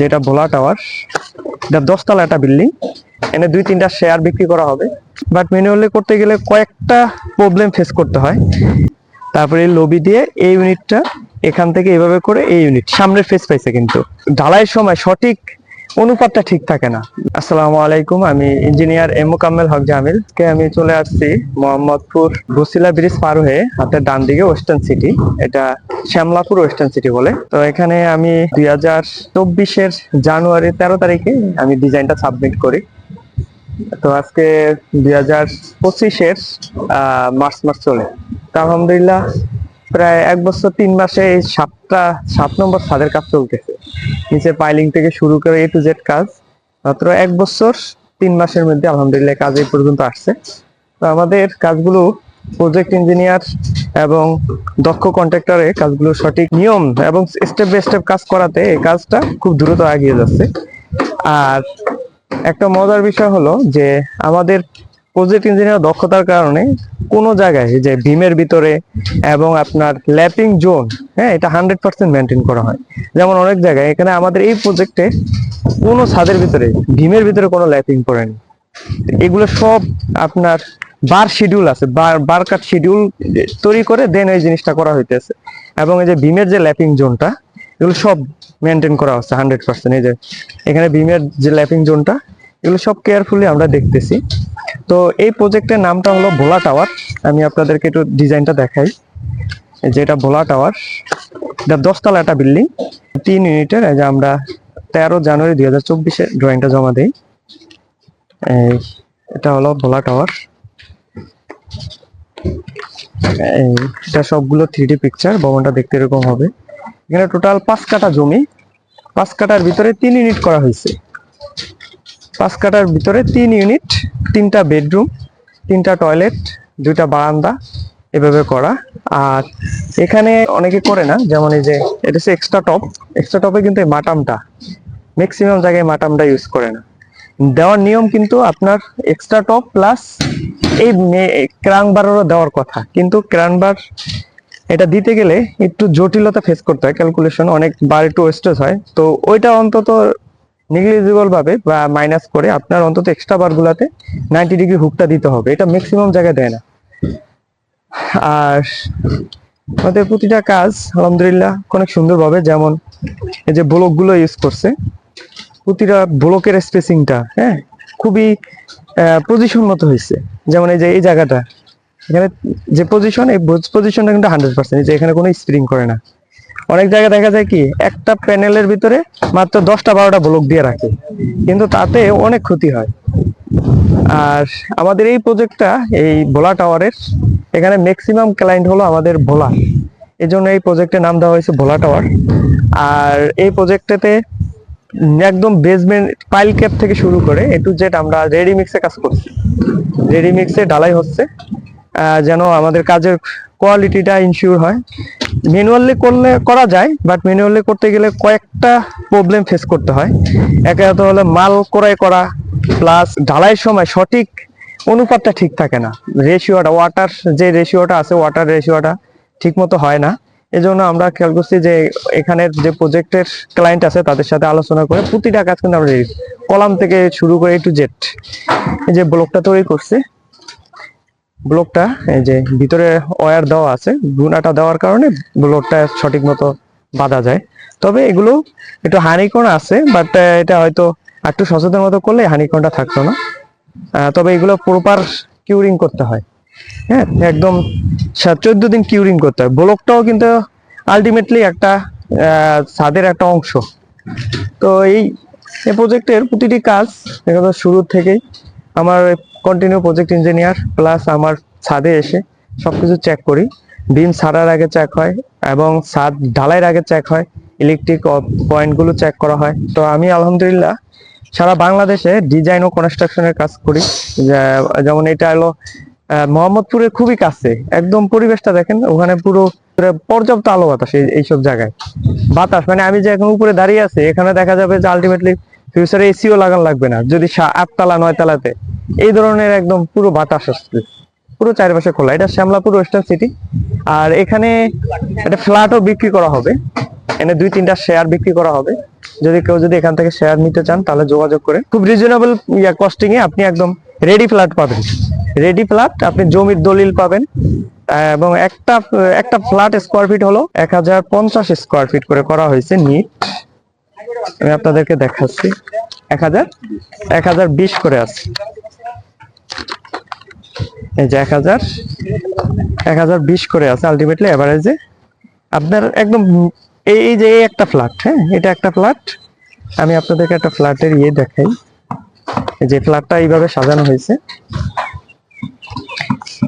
যেটা ভোলা টাওয়ার, এটা দশতলা একটা বিল্ডিং। এনে দুই তিনটা শেয়ার বিক্রি করা হবে। বাট ম্যানুয়ালি করতে গেলে কয়েকটা প্রবলেম ফেস করতে হয়। তারপরে লবি দিয়ে এই ইউনিটটা এখান থেকে এভাবে করে এই ইউনিট সামনের ফেস পাইছে কিন্তু। ঢালাইয়ের সময় সঠিক অনুপাতটা ঠিক থাকে না। আসসালামু আলাইকুম, আমি ইঞ্জিনিয়ার এম মোকাম্মেল হক জামিল। কে, আমি চলে আসছি মোহাম্মদপুর বসিলা ব্রিজ পার হয়ে হাতের ডান দিকে ওয়েস্টার্ন সিটি। এটা শ্যামলাপুর ওয়েস্টার্ন সিটি বলে। তো এখানে আমি দুই হাজার চব্বিশের জানুয়ারি তেরো তারিখে আমি ডিজাইনটা সাবমিট করি। তো আজকে দুই হাজার পঁচিশের মার্চ মাস চলে। তো আলহামদুলিল্লাহ প্রায় এক বছর, তিন মাসে এই সাতটা, সাত নম্বর ছাদের কাজ চলতেছে। নিচে পাইলিং থেকে শুরু করে এ টু জেড কাজ। মাত্র এক বছর, তিন মাসের মধ্যে আলহামদুলিল্লাহ কাজ এই পর্যন্ত আসছে। তো আমাদের কাজগুলো প্রজেক্ট ইঞ্জিনিয়ার এবং দক্ষ কন্ট্রাক্টরে কাজগুলো সঠিক নিয়ম এবং স্টেপ বাই স্টেপ কাজ করাতে এই কাজটা খুব দ্রুত এগিয়ে যাচ্ছে। আর একটা মজার বিষয় হলো যে আমাদের প্রজেক্ট ইঞ্জিনিয়ার দক্ষতার কারণে কোনো জায়গায় যে ভীমের ভিতরে এবং আপনার ল্যাপিং জোন হ্যাঁ এটা হান্ড্রেড পার্সেন্ট মেনটেন করা হয়। যেমন অনেক জায়গায় এখানে আমাদের এই প্রজেক্টে কোনো ছাদের ভিতরে, ভীমের ভিতরে কোনো ল্যাপিং পড়েনি এগুলো সব আপনার বার শিডিউল আছে, বার বার কাট শিডিউল তৈরি করে দেন এই জিনিসটা করা হইতেছে। এবং এই যে ভীমের যে ল্যাপিং জোনটা, এগুলো সব মেনটেন করা হচ্ছে হান্ড্রেড পার্সেন্ট এই যে এখানে ভীমের যে ল্যাপিং জোনটা এগুলো সব কেয়ারফুলি আমরা দেখতেছি। তো এই প্রজেক্টের নামটা হলো ভোলা টাওয়ার আমি আপনাদেরকে একটু ডিজাইনটা দেখাই। এই যে এটা ভোলা টাওয়ার এটা দশতলা একটা বিল্ডিং তিন ইউনিটের, এই যে আমরা তেরো জানুয়ারি দুই হাজার চব্বিশে ড্রয়িংটা জমা দেই। এটা হলো ভোলা টাওয়ার এই, এটা সবগুলো থ্রি পিকচার ভবনটা দেখতে এরকম হবে। এখানে টোটাল পাঁচ কাঠা জমি। পাঁচ কাঠার ভিতরে তিন ইউনিট করা হয়েছে। পাঁচ কাঠার ভিতরে তিন ইউনিট তিনটা বেডরুম তিনটা টয়লেট দুইটা বারান্দা এভাবে করা। আর এখানে অনেকে করে না, যেমন এই যে, এটা হচ্ছে এক্সট্রা টপ এক্সট্রা টপে কিন্তু এই মাটামটা ম্যাক্সিমাম জায়গায় মাটামটা ইউজ করে না। দেওয়ার নিয়ম কিন্তু আপনার এক্সট্রা টপ প্লাস এই ক্রাং বারও দেওয়ার কথা। কিন্তু ক্রাং বার এটা দিতে গেলে একটু জটিলতা ফেস করতে হয়। ক্যালকুলেশন অনেক বার একটু ওয়েস্টেজ হয়। তো ওইটা অন্তত নেগলিজিবল ভাবে বা মাইনাস করে আপনার অন্তত এক্সট্রা বার গুলাতে নাইনটি ডিগ্রি হুকটা দিতে হবে। এটা ম্যাক্সিমাম জায়গায় দেয় না। আর আমাদের প্রতিটা কাজ, আলহামদুলিল্লাহ, অনেক সুন্দরভাবে যেমন এই যে ব্লকগুলো ইউজ করছে, প্রতিটা ব্লকের স্পেসিংটা হ্যাঁ খুবই পজিশন মতো হয়েছে। যেমন এই যে, এই জায়গাটা, এখানে যে পজিশন এই পজিশনটা কিন্তু হান্ড্রেড পার্সেন্ট যে এখানে কোনো স্প্রিং করে না। অনেক জায়গায় দেখা যায় কি, একটা প্যানেলের ভিতরে মাত্র দশটা বারোটা ব্লক দিয়ে রাখে। কিন্তু তাতে অনেক ক্ষতি হয়। আর আমাদের এই প্রজেক্টটা এই ভোলা টাওয়ারের এখানে ম্যাক্সিমাম ক্লায়েন্ট হলো আমাদের ভোলা। এই জন্য এই প্রজেক্টের নাম দেওয়া হয়েছে ভোলা টাওয়ার আর এই প্রজেক্টটাতে একদম বেসমেন্ট পাইল ক্যাপ থেকে শুরু করে এ টু জেড আমরা রেডি মিক্সে কাজ করছি। রেডি মিক্সে ঢালাই হচ্ছে। যেন আমাদের কাজের কোয়ালিটিটা ইনশিওর হয়। ম্যানুয়ালি করলে করা যায় বাট ম্যানুয়ালি করতে গেলে কয়েকটা প্রবলেম ফেস করতে হয়। একে হলো মাল ক্রয় করা প্লাস ঢালাইয়ের সময় সঠিক অনুপাতটা ঠিক থাকে না। রেশিওটা ওয়াটার যে রেশিওটা আছে ওয়াটার রেশিওটা ঠিক মতো হয় না। এজন্য আমরা খেয়াল করছি যে এখানের যে প্রজেক্টের ক্লায়েন্ট আছে, তাদের সাথে আলোচনা করে প্রতিটা কাজ কিন্তু আমরা কলাম থেকে শুরু করে টু জেড এই যে ব্লকটা তৈরি করছি। ব্লকটা, এই যে ভিতরে ওয়্যার দেওয়া আছে গুণাটা দেওয়ার কারণে ব্লকটা সঠিক মতো বাঁধা যায়। তবে এগুলো একটু হানিকণ আছে বাট এটা হয়তো একটু সচেতন মতো করলে হানিকণটা থাকতো না। তবে এগুলো প্রপার কিউরিং করতে হয়। হ্যাঁ একদম চোদ্দ দিন কিউরিং করতে হয়। ব্লকটাও কিন্তু আলটিমেটলি একটা ছাদের একটা অংশ। তো এই প্রজেক্টের প্রতিটি কাজ শুরু থেকেই। আমার কন্টিনিউ প্রজেক্ট ইঞ্জিনিয়ার প্লাস আমার ছাদে এসে সবকিছু চেক করি। বিম ছাড়ার আগে চেক হয় এবং ছাদ ঢালাইয়ের আগে চেক হয়। ইলেকট্রিক পয়েন্টগুলো চেক করা হয়। তো আমি আলহামদুলিল্লাহ সারা বাংলাদেশে ডিজাইন ও কনস্ট্রাকশনের কাজ করি। যেমন এটা হলো আহ, মোহাম্মদপুরের খুবই কাছে। একদম পরিবেশটা দেখেন ওখানে পুরো পুরো পর্যাপ্ত আলো বাতাস এইসব জায়গায়। বাতাস মানে আমি যে এখন উপরে দাঁড়িয়ে আছি এখানে দেখা যাবে যে আলটিমেটলি ফিউচারে এসিও লাগান লাগবে না। যদি আটতলা নয় তলাতে এই ধরনের একদম পুরো বাতাস আসছে। পুরো চারপাশে খোলা। এটা শ্যামলাপুর ওয়েস্টার্ন সিটি আর এখানে একটা ফ্ল্যাটও বিক্রি করা হবে। এখানে দুই তিনটা শেয়ার বিক্রি করা হবে। যদি কেউ যদি এখান থেকে শেয়ার নিতে চান, তাহলে যোগাযোগ করে। খুব রিজনেবল কস্টিং এ আপনি একদম রেডি ফ্ল্যাট পাবেন। রেডি ফ্ল্যাট আপনি জমির দলিল পাবেন। এবং একটা একটা ফ্ল্যাট স্কোয়ার ফিট হলো এক হাজার পঞ্চাশ স্কোয়ার ফিট করে করা হয়েছে নিট। আমি আপনাদেরকে দেখাচ্ছি। এক হাজার এক হাজার বিশ করে আছে। এই যে এক হাজার এক হাজার বিশ করে আছে আলটিমেটলি এভারেজে আপনার একদম এই যে এই একটা ফ্ল্যাট হ্যাঁ এটা একটা ফ্ল্যাট আমি আপনাদেরকে একটা ফ্ল্যাটের ইয়ে দেখাই। যে ফ্ল্যাটটা এইভাবে সাজানো হয়েছে।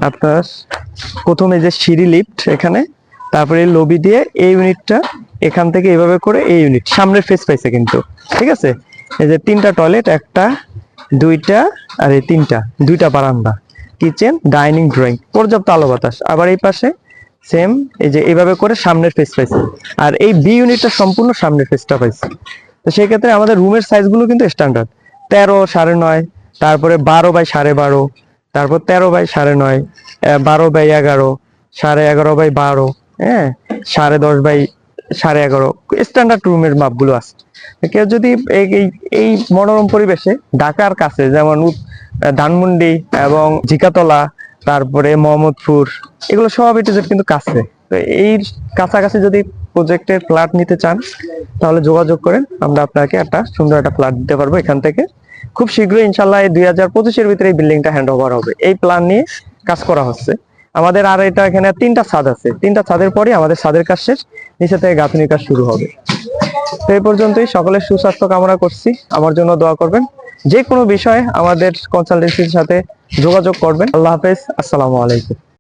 আপনার প্রথমে যে সিঁড়ি লিফট এখানে, তারপরে লবি দিয়ে এই ইউনিটটা এখান থেকে এইভাবে করে এই ইউনিট সামনের ফেস পাইছে কিন্তু, ঠিক আছে? এই যে তিনটা টয়লেট একটা, দুইটা, আর এই তিনটা, দুইটা বারান্দা। কিচেন, ডাইনিং, ড্রয়িং, পর্যাপ্ত আলো বাতাস। আবার এই পাশে সেম এই যে এইভাবে করে সামনের ফেস পাইছে। আর এই বি ইউনিটটা সম্পূর্ণ সামনের ফেসটা পাইছে। তো সেই ক্ষেত্রে আমাদের রুমের সাইজগুলো কিন্তু স্ট্যান্ডার্ড তেরো সাড়ে নয়, তারপরে বারো বাই সাড়ে বারো, তারপর তেরো বাই সাড়ে নয় বারো বাই এগারো, সাড়ে এগারো বাই বারো হ্যাঁ সাড়ে দশ বাই সাড়ে এগারো স্ট্যান্ডার্ড রুমের মাপগুলো আছে। কেউ যদি এই- মনোরম পরিবেশে ঢাকার কাছে যেমন ধানমন্ডি এবং জিকাতলা তারপরে মোহাম্মদপুর, এগুলো সব এটু কিন্তু কাছে। এই কাছাকাছি যদি প্রজেক্টের ফ্ল্যাট নিতে চান, তাহলে যোগাযোগ করেন, আমরা আপনাকে একটা সুন্দর একটা ফ্ল্যাট দিতে পারব এখান থেকে। খুব শীঘ্রই ইনশাল্লাহ এই দুই হাজার পঁচিশের ভিতরে এই বিল্ডিংটা হ্যান্ড ওভার হবে। এই প্ল্যান নিয়ে কাজ করা হচ্ছে। আমাদের আর এটা এখানে তিনটা ছাদ আছে। তিনটা ছাদের পরে আমাদের ছাদের কাজ শেষ। নিচে থেকে গাঁথনির কাজ শুরু হবে। তো এই পর্যন্তই। সকলের সুস্বাস্থ্য কামনা করছি। আমার জন্য দোয়া করবেন। যে কোনো বিষয়ে আমাদের কনসালটেন্সির সাথে যোগাযোগ করবেন। আল্লাহ হাফেজ আসসালামু আলাইকুম।